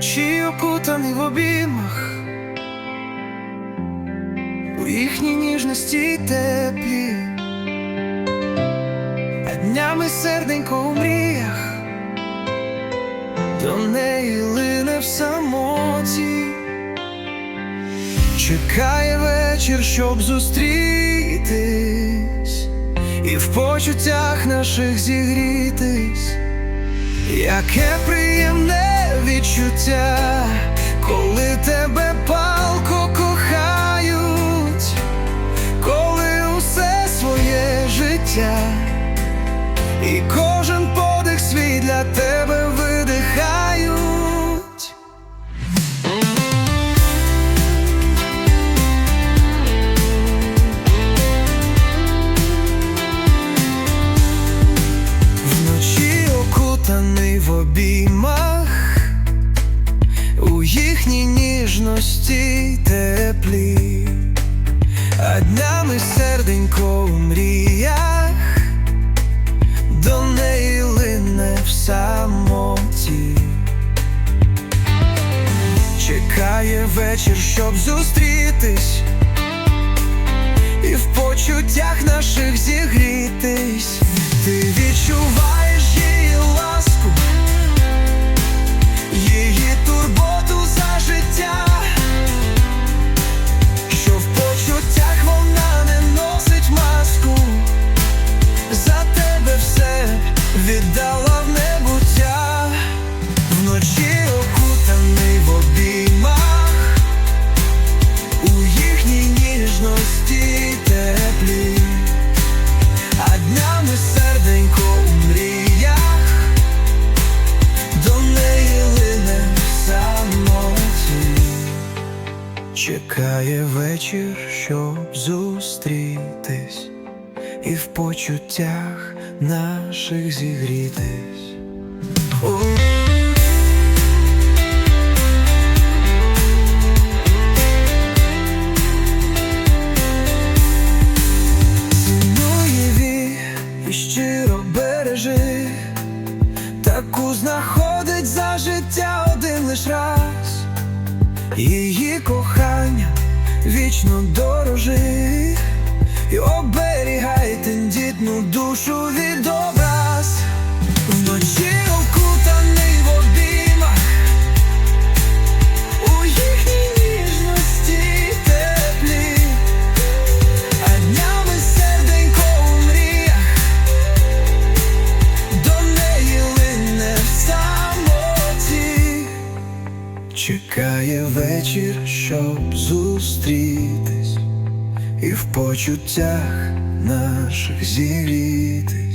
Вночі окутаний в обіймах, у їхній ніжності теплі, а днями серденько у мріях, до неї лине в самоті, чекає вечір, щоб зустрітись, і в почуттях наших зігрітись. Яке приємне відчуття, коли тебе палко кохають, коли усе своє життя, і кожен подих свій для тебе й теплі, а днями серденько у мріях, до неї лине в самоті, чекає вечір, щоб зустрітись. Чекає вечір, щоб зустрітись, і в почуттях наших зігрітись. Цінує і щиро бережи, таку знаходить за життя один лиш раз, кохання вічно дорожи, і оберігай тендітну душу від образ, чекає вечір, щоб зустрітись, і в почуттях наших зігрітись.